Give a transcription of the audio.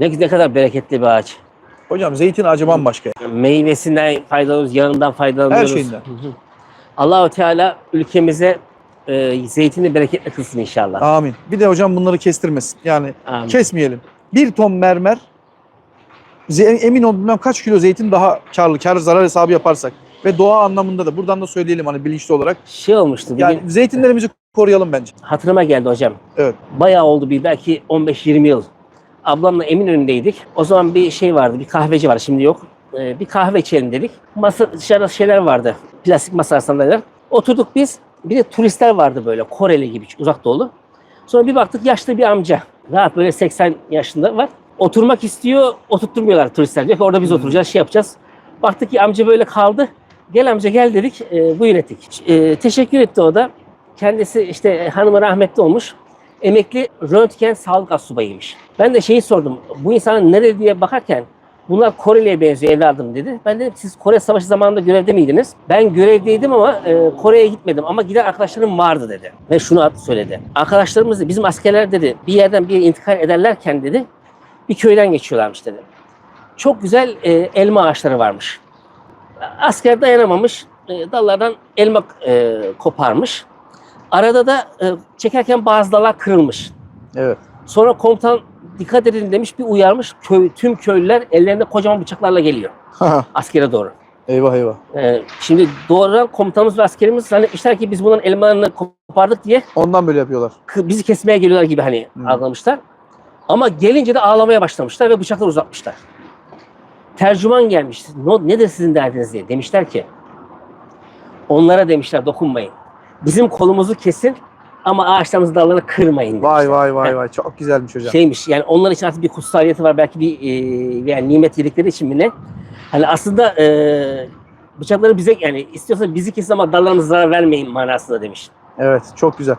Ne, ne kadar bereketli bir ağaç. Hocam zeytin ağacı bambaşka. Meyvesinden faydalanıyoruz, yağından faydalanıyoruz. Her şeyinden. Allahu Teala ülkemize e, zeytini bereketli kılsın inşallah. Amin. Bir de hocam bunları kestirmesin. Yani Amin. kesmeyelim. Bir ton mermer emin ol bilmem kaç kilo zeytin daha karlı. Kar zarar hesabı yaparsak. Ve doğa anlamında da buradan da söyleyelim hani bilinçli olarak. Şey olmuştu. Bir Yani zeytinlerimizi koruyalım bence. hatırıma geldi hocam. Evet. Bayağı oldu bir belki 15-20 yıl. Ablamla Eminönü'ndeydik. O zaman bir şey vardı, bir kahveci var şimdi yok. Ee, bir kahve içelim dedik. Masa dışarıda şeyler vardı. Plastik masa sandalyeler. Oturduk biz. Bir de turistler vardı böyle Koreli gibi uzak doğulu. Sonra bir baktık yaşlı bir amca. Rahat böyle 80 yaşında var. Oturmak istiyor, oturtturmuyorlar turistler. Diyor ki orada biz oturacağız, şey yapacağız. Baktık ki amca böyle kaldı. Gel amca gel dedik, e, buyur ettik. E, teşekkür etti o da. Kendisi işte hanımı rahmetli olmuş. Emekli röntgen sağlık asubayıymış. Ben de şeyi sordum. Bu insanın nerede diye bakarken bunlar Koreli'ye benziyor evladım dedi. Ben dedim siz Kore Savaşı zamanında görevde miydiniz? Ben görevdeydim ama e, Kore'ye gitmedim ama giden arkadaşlarım vardı dedi. Ve şunu söyledi. Arkadaşlarımız bizim askerler dedi bir yerden bir yere intikal ederlerken dedi bir köyden geçiyorlarmış dedi. Çok güzel e, elma ağaçları varmış. Asker dayanamamış. e, dallardan elma e, koparmış. Arada da e, çekerken bazı dallar kırılmış. Evet. Sonra komutan dikkat edin demiş bir uyarmış. Köy, tüm köylüler ellerinde kocaman bıçaklarla geliyor askere doğru. eyvah eyvah. E, şimdi doğrudan komutanımız ve askerimiz zannetmişler ki biz bunların elmalarını kopardık diye Ondan böyle yapıyorlar. bizi kesmeye geliyorlar gibi hani Hmm. algılamışlar. Ama gelince de ağlamaya başlamışlar ve bıçakları uzatmışlar. Tercüman gelmiş. "No- Nedir sizin derdiniz diye. Demişler ki onlara demişler dokunmayın. Bizim kolumuzu kesin ama ağaçlarımızın dallarını kırmayın. Vay demişler. vay vay vay. Çok güzelmiş hocam. Şeymiş yani onlar için artık bir kutsaliyeti var. Belki bir e, yani nimet yedikleri için mi ne? Hani aslında e, bıçakları bize yani istiyorsan bizi kesin ama dallarımıza zarar vermeyin manasında demiş. Evet çok güzel.